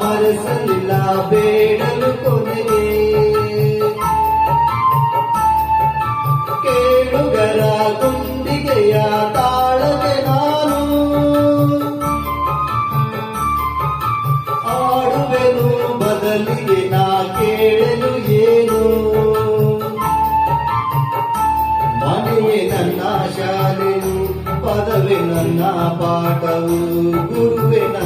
ಮನಸ್ಸಲ್ಲಿಲ್ಲ ಬೇಡಲು ಕೊನೆಗೆ ಕೇಳುಗರ ಗುಂಡಿಗೆಯ ತಾಳಗೆ ನಾನು ಆಡುವೆನು ಬದಲಿಗೆ ನಾ ಕೇಳಲು ಏನು? ಮನೆಯೇ ನನ್ನ ಶಾಲೆಯು, ಪದವೇ ನನ್ನ ಪಾಠವು, ಗುರುವೆ ನನ್ನ